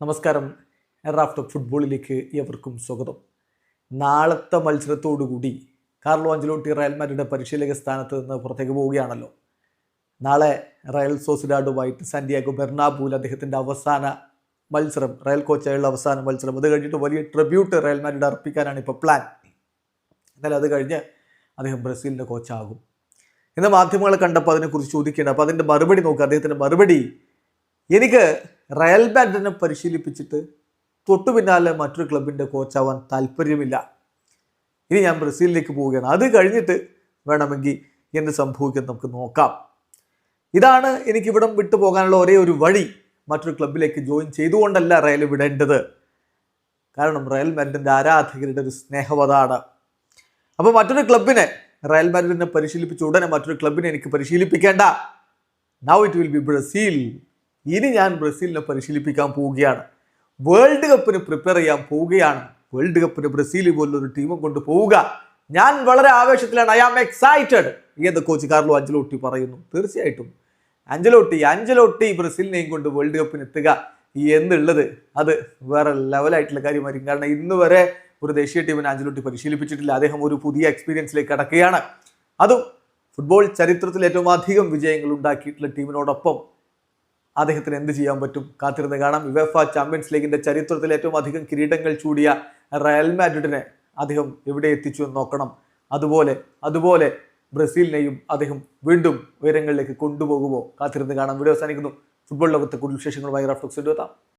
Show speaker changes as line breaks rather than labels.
നമസ്കാരം. റാഫ്റ്റ് ഫുട്ബോളിലേക്ക് എവർക്കും സ്വാഗതം. നാളത്തെ മത്സരത്തോടുകൂടി കാർലോ അഞ്ചലോട്ടി റയൽ മാഡ്രിഡ് പരിശീലക സ്ഥാനത്ത് നിന്ന് പുറത്തേക്ക് പോവുകയാണല്ലോ. നാളെ റയൽ സോസിഡാഡുമായിട്ട് സാന്റിയാഗോ ബെർണാബൂൽ അദ്ദേഹത്തിന്റെ അവസാന മത്സരം റയൽ കോച്ചായുള്ള അവസാന മത്സരം. അത് കഴിഞ്ഞിട്ട് വലിയ ട്രിബ്യൂട്ട് റയൽ മാഡ്രിഡ് അർപ്പിക്കാനാണ് ഇപ്പോൾ പ്ലാൻ എന്നാൽ അത് കഴിഞ്ഞ് അദ്ദേഹം ബ്രസീലിന്റെ കോച്ചാകും ഇന്ന് മാധ്യമങ്ങളെ കണ്ടപ്പോൾ അതിനെക്കുറിച്ച് ചോദിക്കുകയാണ്. അപ്പോൾ അതിന്റെ മറുപടി നോക്കുക അദ്ദേഹത്തിന്റെ മറുപടി എനിക്ക് റയൽ ബാൻഡിനെ പരിശീലിപ്പിച്ചിട്ട് തൊട്ടു പിന്നാലെ മറ്റൊരു ക്ലബിന്റെ കോച്ചാവാൻ താല്പര്യമില്ല. ഇനി ഞാൻ ബ്രസീലിലേക്ക് പോവുകയാണ്. അത് കഴിഞ്ഞിട്ട് വേണമെങ്കിൽ എന്ത് സംഭവിക്കും നമുക്ക് നോക്കാം. ഇതാണ് എനിക്ക് ഇവിടം വിട്ടു പോകാനുള്ള ഒരേ ഒരു വഴി മറ്റൊരു ക്ലബിലേക്ക് ജോയിൻ ചെയ്തുകൊണ്ടല്ല റയൽ വിടേണ്ടത്. കാരണം റയൽ മാഡ്രിഡിന്റെ ആരാധകരുടെ ഒരു സ്നേഹവതാണ് അപ്പോൾ മറ്റൊരു ക്ലബിനെ റയൽ മാഡ്രിഡിനെ പരിശീലിപ്പിച്ച ഉടനെ മറ്റൊരു ക്ലബിനെ എനിക്ക് പരിശീലിപ്പിക്കേണ്ട. Now it will be Brazil ഇനി ഞാൻ ബ്രസീലിനെ പരിശീലിപ്പിക്കാൻ പോവുകയാണ്. വേൾഡ് കപ്പിന് പ്രിപ്പയർ ചെയ്യാൻ പോവുകയാണ്. വേൾഡ് കപ്പിന് ബ്രസീൽ പോലൊരു ടീമും കൊണ്ട് പോവുക. ഞാൻ വളരെ ആവേശത്തിലാണ്. ഐ ആം എക്സൈറ്റഡ് എന്ന് കോച്ച് കാർലോ അഞ്ചലോട്ടി പറയുന്നു. തീർച്ചയായിട്ടും. അഞ്ചലോട്ടി അഞ്ചലോട്ടി ബ്രസീലിനെയും കൊണ്ട് വേൾഡ് കപ്പിന് എത്തുക. എന്നുള്ളത് അത് വേറെ ലെവലായിട്ടുള്ള കാര്യമായിരിക്കും. കാരണം ഇന്ന് വരെ ഒരു ദേശീയ ടീമിനെ അഞ്ചലോട്ടി പരിശീലിപ്പിച്ചിട്ടില്ല. അദ്ദേഹം ഒരു പുതിയ എക്സ്പീരിയൻസിലേക്ക് കടക്കുകയാണ്. അതും ഫുട്ബോൾ ചരിത്രത്തിൽ ഏറ്റവും അധികം വിജയങ്ങൾ ഉണ്ടാക്കിയിട്ടുള്ള ടീമിനോടൊപ്പം അദ്ദേഹത്തിന് എന്ത് ചെയ്യാൻ പറ്റും? കാത്തിരുന്ന് കാണാം. യുവേഫ ചാമ്പ്യൻസ് ലീഗിന്റെ ചരിത്രത്തിൽ ഏറ്റവും അധികം കിരീടങ്ങൾ ചൂടിയ റയൽ മാഡ്രിഡിനെ അദ്ദേഹം എവിടെ എത്തിച്ചു എന്ന് നോക്കണം. അതുപോലെ അതുപോലെ ബ്രസീലിനെയും അദ്ദേഹം വീണ്ടും ഉയരങ്ങളിലേക്ക് കൊണ്ടുപോകുമോ? കാത്തിരുന്ന് കാണാം. വീഡിയോ അവസാനിക്കുന്നു. ഫുട്ബോൾ ലോകത്തെ കൂടുതൽ വിശേഷങ്ങളുമായി റഫ്ലക്സ് എത്താം.